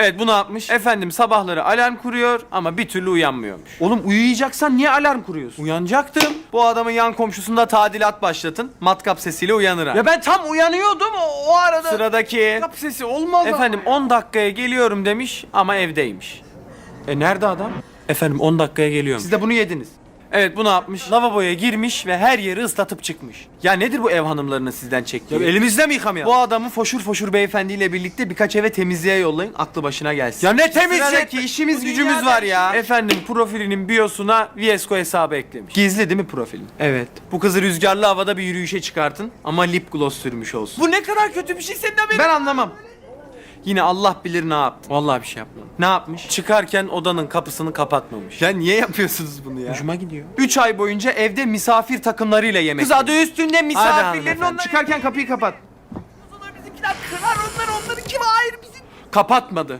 Evet bu ne yapmış? Efendim sabahları alarm kuruyor ama bir türlü uyanmıyormuş. Oğlum uyuyacaksan niye alarm kuruyorsun? Uyanacaktım. Bu adamın yan komşusunda tadilat başlatın. Matkap sesiyle uyanır ha. Ya ben tam uyanıyordum o, o arada. Sıradaki. Kap sesi olmaz ama Efendim ya. 10 dakikaya geliyorum demiş ama evdeymiş. E nerede adam? Efendim 10 dakikaya geliyorum. Siz de bunu yediniz. Evet bu ne yapmış? Lavaboya girmiş ve her yeri ıslatıp çıkmış. Ya nedir bu ev hanımlarının sizden çektiği? Ya elimizle mi yıkamayalım? Bu adamı foşur foşur beyefendiyle birlikte birkaç eve temizliğe yollayın. Aklı başına gelsin. Ya ne temizliği? Sıradaki işimiz Bu gücümüz dünyada var ya. Efendim profilinin biosuna Viesco hesabı eklemiş. Gizli değil mi profilin? Evet. Bu kızı rüzgarlı havada bir yürüyüşe çıkartın ama lip gloss sürmüş olsun. Bu ne kadar kötü bir şey senin haberin. Ben anlamam. Yine Allah bilir ne yaptı. Vallahi bir şey yapmadım. Ne yapmış? Çıkarken odanın kapısını kapatmamış. Ya niye yapıyorsunuz bunu ya? Hoşuma gidiyor. 3 ay boyunca evde misafir takımlarıyla yemek Kız adı üstünde misafirlerin hanımefendi. onlar. Çıkarken kapıyı kapat. Bizimkiler kırar onları onları kim hayır bizim. Kapatmadı.